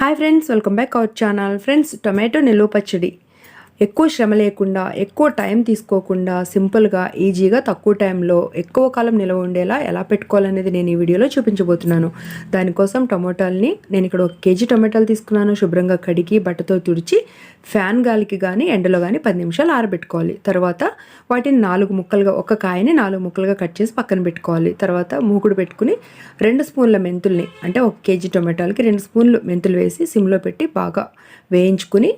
Hi friends welcome back our channel friends tomato నిలువ పచ్చడి ఎక్కువ శ్రమ లేకుండా ఎక్కువ టైం తీసుకోకుండా సింపుల్గా ఈజీగా తక్కువ టైంలో ఎక్కువ కాలం నిల్వ ఉండేలా ఎలా పెట్టుకోవాలనేది నేను ఈ వీడియోలో చూపించబోతున్నాను. దానికోసం టమోటాలని నేను ఇక్కడ ఒక కేజీ టొమాటోలు తీసుకున్నాను. శుభ్రంగా కడిగి బట్టతో తుడిచి ఫ్యాన్ గాలికి కానీ ఎండలో కానీ పది నిమిషాలు ఆరబెట్టుకోవాలి. తర్వాత వాటిని నాలుగు ముక్కలుగా ఒక కాయని నాలుగు ముక్కలుగా కట్ చేసి పక్కన పెట్టుకోవాలి. తర్వాత మూకుడు పెట్టుకుని రెండు స్పూన్ల మెంతుల్ని అంటే ఒక కేజీ టొమాటోలకి రెండు స్పూన్లు మెంతులు వేసి సిమ్లో పెట్టి బాగా వేయించుకుని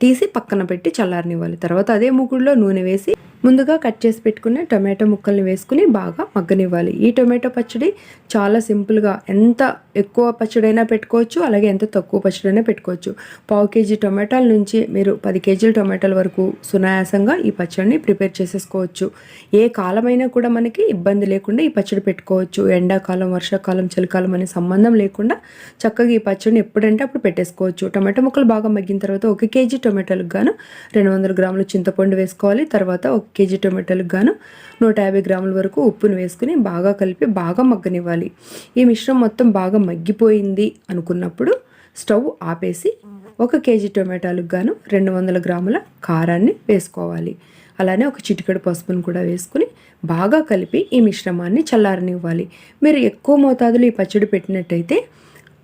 తీసి పక్కన పెట్టి చల్లారనివ్వాలి. తర్వాత అదే మూకుడులో నూనె వేసి ముందుగా కట్ చేసి పెట్టుకున్న టొమాటో ముక్కల్ని వేసుకుని బాగా మగ్గనివ్వాలి. ఈ టొమాటో పచ్చడి చాలా సింపుల్గా ఎంత ఎక్కువ పచ్చడైనా పెట్టుకోవచ్చు అలాగే ఎంత తక్కువ పచ్చడైనా పెట్టుకోవచ్చు. పావు కేజీ టొమాటోల నుంచి మీరు పది కేజీల టొమాటోల వరకు సునాయాసంగా ఈ పచ్చడిని ప్రిపేర్ చేసేసుకోవచ్చు. ఏ కాలమైనా కూడా మనకి ఇబ్బంది లేకుండా ఈ పచ్చడి పెట్టుకోవచ్చు. ఎండాకాలం వర్షాకాలం చలికాలం అనే సంబంధం లేకుండా చక్కగా ఈ పచ్చడిని ఎప్పుడంటే అప్పుడు పెట్టేసుకోవచ్చు. టొమాటో ముక్కలు బాగా మగ్గిన తర్వాత ఒక కేజీ టొమాటోలకు గాను రెండు వందల గ్రాములు చింతపండు వేసుకోవాలి. తర్వాత ఒక కేజీ టొమాటోలకు గాను నూట యాభై గ్రాముల వరకు ఉప్పును వేసుకుని బాగా కలిపి బాగా మగ్గనివ్వాలి. ఈ మిశ్రమం మొత్తం బాగా మగ్గిపోయింది అనుకున్నప్పుడు స్టవ్ ఆపేసి ఒక కేజీ టొమాటోలకు గాను రెండు వందల గ్రాముల కారాన్ని వేసుకోవాలి. అలానే ఒక చిటికెడు పసుపును కూడా వేసుకుని బాగా కలిపి ఈ మిశ్రమాన్ని చల్లారనివ్వాలి. మీరు ఎక్కువ మోతాదులో ఈ పచ్చడి పెట్టినట్టయితే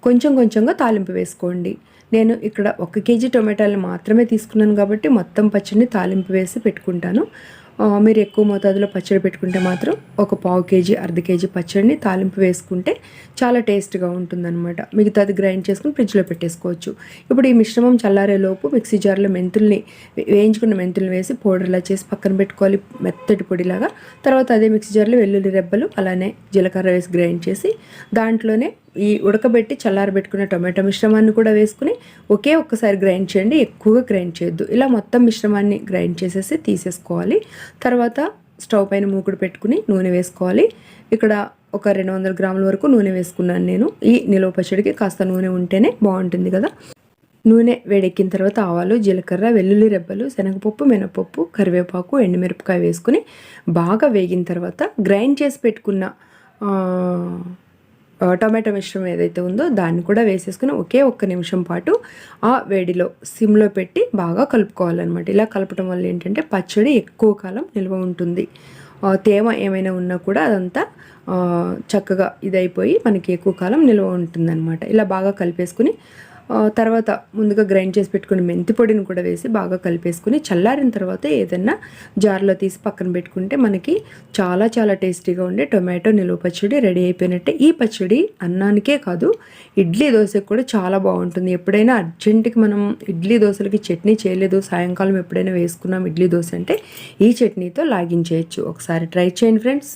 కొంచెం కొంచెంగా తాలింపు వేసుకోండి. నేను ఇక్కడ ఒక కేజీ టొమాటోలు మాత్రమే తీసుకున్నాను కాబట్టి మొత్తం పచ్చడిని తాలింపు వేసి పెట్టుకుంటాను. మీరు ఎక్కువ మోతాదులో పచ్చడి పెట్టుకుంటే మాత్రం ఒక పావు కేజీ అర్ధ కేజీ పచ్చడిని తాలింపు వేసుకుంటే చాలా టేస్ట్గా ఉంటుందన్నమాట. మిగతాది గ్రైండ్ చేసుకుని ఫ్రిడ్జ్లో పెట్టేసుకోవచ్చు. ఇప్పుడు ఈ మిశ్రమం చల్లారేలోపు మిక్సీ జార్లో మెంతుల్ని వేయించుకున్న మెంతుల్ని వేసి పౌడర్లా చేసి పక్కన పెట్టుకోవాలి మెత్తటి పొడిలాగా. తర్వాత అదే మిక్సీ జార్లో వెల్లుల్లి రెబ్బలు అలానే జీలకర్ర వేసి గ్రైండ్ చేసి దాంట్లోనే ఈ ఉడకబెట్టి చల్లారబెట్టుకున్న టొమాటో మిశ్రమాన్ని కూడా వేసుకుని ఒకే ఒక్కసారి గ్రైండ్ చేయండి ఎక్కువగా గ్రైండ్ చేయొద్దు. ఇలా మొత్తం మిశ్రమాన్ని గ్రైండ్ చేసేసి తీసేసుకోవాలి. తర్వాత స్టవ్ పైన మూకుడు పెట్టుకుని నూనె వేసుకోవాలి. ఇక్కడ ఒక రెండు వందల గ్రాముల వరకు నూనె వేసుకున్నాను నేను. ఈ నిలువ పచ్చడికి కాస్త నూనె ఉంటేనే బాగుంటుంది కదా. నూనె వేడెక్కిన తర్వాత ఆవాలు జీలకర్ర వెల్లుల్లి రెబ్బలు శనగపప్పు మినపప్పు కరివేపాకు ఎండుమిరపకాయ వేసుకుని బాగా వేగిన తర్వాత గ్రైండ్ చేసి పెట్టుకున్న టొమాటో మిశ్రమం ఏదైతే ఉందో దాన్ని కూడా వేసేసుకుని ఒకే ఒక్క నిమిషం పాటు ఆ వేడిలో సిమ్లో పెట్టి బాగా కలుపుకోవాలన్నమాట. ఇలా కలపడం వల్ల ఏంటంటే పచ్చడి ఎక్కువ కాలం నిల్వ ఉంటుంది. తేమ ఏమైనా ఉన్నా కూడా అదంతా చక్కగా ఇదైపోయి మనకి ఎక్కువ కాలం నిల్వ ఉంటుందన్నమాట. ఇలా బాగా కలిపేసుకుని తర్వాత ముందుగా గ్రైండ్ చేసి పెట్టుకుని మెంతి పొడిని కూడా వేసి బాగా కలిపేసుకుని చల్లారిన తర్వాత ఏదన్నా జార్లో తీసి పక్కన పెట్టుకుంటే మనకి చాలా చాలా టేస్టీగా ఉండే టొమాటో నిలువ పచ్చడి రెడీ అయిపోయినట్టే. ఈ పచ్చడి అన్నానికే కాదు ఇడ్లీ దోశకు కూడా చాలా బాగుంటుంది. ఎప్పుడైనా అర్జెంటుకి మనం ఇడ్లీ దోశలకి చట్నీ చేయలేదు సాయంకాలం ఎప్పుడైనా వేసుకున్నాం ఇడ్లీ దోశ అంటే ఈ చట్నీతో లాగించేయచ్చు. ఒకసారి ట్రై చేయండి ఫ్రెండ్స్.